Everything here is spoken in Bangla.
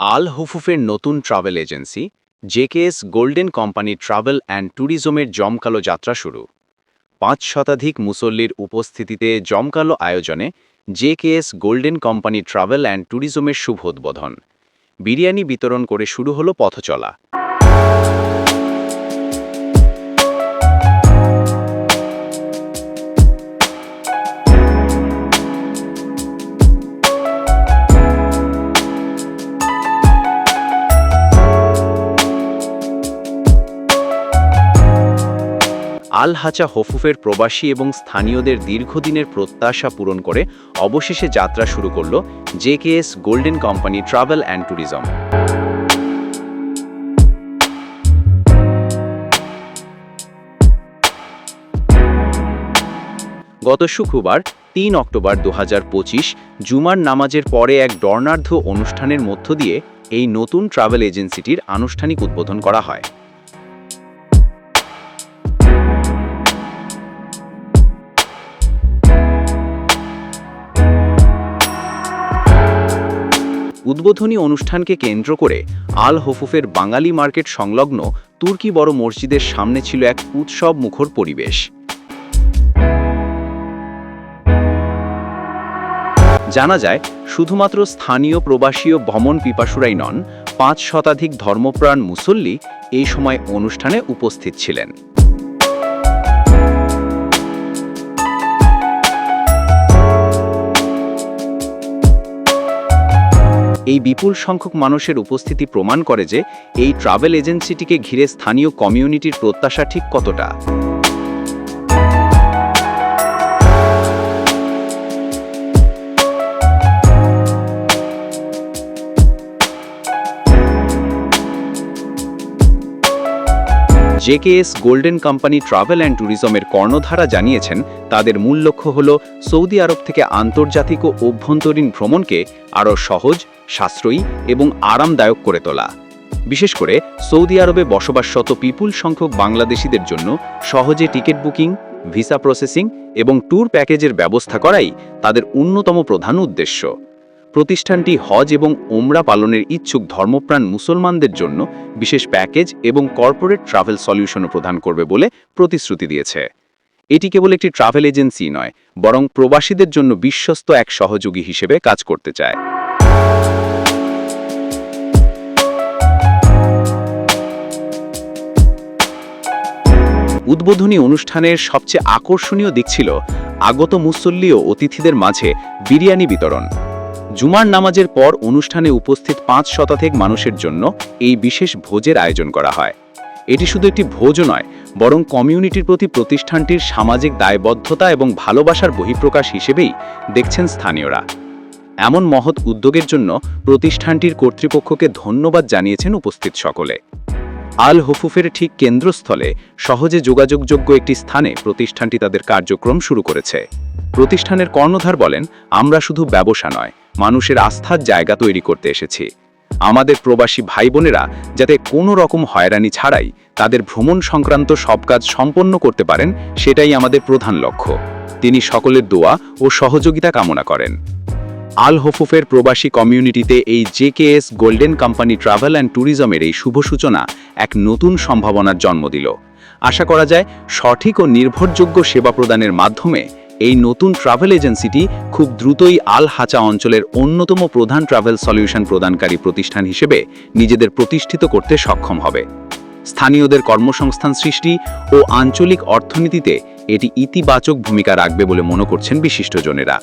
আল হুফুফের নতুন travel agency, JKS golden company travel and ট্যুরিজমের জমকালো যাত্রা শুরু। পাঁচ শতাধিক মুসল্লির উপস্থিতিতে জমকালো আয়োজনে JKS golden company travel and ট্যুরিজমের শুভ উদ্বোধন। বিরিয়ানি বিতরণ করে শুরু হলো পথচলা। আল হাচা হফুফের প্রবাসী এবং স্থানীয়দের দীর্ঘদিনের প্রত্যাশা পূরণ করে অবশেষে যাত্রা শুরু করল JKS golden company travel and tourism. গত শুক্রবার, তিন অক্টোবর দু হাজার পঁচিশ, জুমার নামাজের পরে এক বর্ণাঢ্য অনুষ্ঠানের মধ্য দিয়ে এই নতুন ট্রাভেল এজেন্সিটির আনুষ্ঠানিক উদ্বোধন করা হয়। উদ্বোধনী অনুষ্ঠানকে কেন্দ্র করে আল হফুফের বাঙালি মার্কেট সংলগ্ন তুর্কি বড় মসজিদের সামনে ছিল এক উৎসব মুখর পরিবেশ। জানা যায়, শুধুমাত্র স্থানীয় প্রবাসী ও ভ্রমণ পিপাসুরাই নন, পাঁচ শতাধিক ধর্মপ্রাণ মুসল্লি এই সময় অনুষ্ঠানে উপস্থিত ছিলেন। এই বিপুল সংখ্যক মানুষের উপস্থিতি প্রমাণ করে যে এই ট্রাভেল এজেন্সিটিকে ঘিরে স্থানীয় কমিউনিটির প্রত্যাশা ঠিক কতটা। JKS golden company travel and ট্যুরিজমের কর্ণধারা জানিয়েছেন, তাদের মূল লক্ষ্য হল সৌদি আরব থেকে আন্তর্জাতিক ও অভ্যন্তরীণ ভ্রমণকে আরও সহজ সাশ্রয়ী এবং আরামদায়ক করে তোলা। বিশেষ করে সৌদি আরবে বসবাসরত বিপুল সংখ্যক বাংলাদেশিদের জন্য সহজে টিকিট বুকিং, ভিসা প্রসেসিং এবং ট্যুর প্যাকেজের ব্যবস্থা করাই তাদের অন্যতম প্রধান উদ্দেশ্য। প্রতিষ্ঠানটি হজ এবং ওমরা পালনের ইচ্ছুক ধর্মপ্রাণ মুসলমানদের জন্য বিশেষ প্যাকেজ এবং কর্পোরেট ট্রাভেল সলিউশনও প্রদান করবে বলে প্রতিশ্রুতি দিয়েছে। এটি কেবল একটি ট্রাভেল এজেন্সি নয়, বরং প্রবাসীদের জন্য বিশ্বস্ত এক সহযোগী হিসেবে কাজ করতে চায়। উদ্বোধনী অনুষ্ঠানের সবচেয়ে আকর্ষণীয় দিক ছিল আগত মুসল্লি ও অতিথিদের মাঝে বিরিয়ানি বিতরণ। জুমার নামাজের পর অনুষ্ঠানে উপস্থিত পাঁচ শতাধিক মানুষের জন্য এই বিশেষ ভোজের আয়োজন করা হয়। এটি শুধু একটি ভোজও নয়, বরং কমিউনিটির প্রতি প্রতিষ্ঠানটির সামাজিক দায়বদ্ধতা এবং ভালোবাসার বহিঃপ্রকাশ হিসেবেই দেখছেন স্থানীয়রা। এমন মহৎ উদ্যোগের জন্য প্রতিষ্ঠানটির কর্তৃপক্ষকে ধন্যবাদ জানিয়েছেন উপস্থিত সকলে। আল হুফুফের ঠিক কেন্দ্রস্থলে সহজে যোগাযোগযোগ্য একটি স্থানে প্রতিষ্ঠানটি তাদের কার্যক্রম শুরু করেছে। প্রতিষ্ঠানের কর্ণধার বলেন, আমরা শুধু ব্যবসা নয়, মানুষের আস্থার জায়গা তৈরি করতে এসেছি। আমাদের প্রবাসী ভাই বোনেরা যাতে কোনো রকম হয়রানি ছাড়াই তাদের ভ্রমণ সংক্রান্ত সব কাজ সম্পন্ন করতে পারেন, সেটাই আমাদের প্রধান লক্ষ্য। তিনি সকলের দোয়া ও সহযোগিতা কামনা করেন। আল হফুফের প্রবাসী কমিউনিটিতে এই JKS golden company travel and ট্যুরিজমের এই শুভ সূচনা এক নতুন সম্ভাবনার জন্ম দিল। আশা করা যায়, সঠিক ও নির্ভরযোগ্য সেবা প্রদানের মাধ্যমে এই নতুন ট্রাভেল এজেন্সিটি খুব দ্রুতই আল হাচা অঞ্চলের অন্যতম প্রধান ট্রাভেল সলিউশন প্রদানকারী প্রতিষ্ঠান হিসেবে নিজেদের প্রতিষ্ঠিত করতে সক্ষম হবে। স্থানীয়দের কর্মসংস্থান সৃষ্টি ও আঞ্চলিক অর্থনীতিতে এটি ইতিবাচক ভূমিকা রাখবে বলে মনে করছেন বিশিষ্টজনেরা।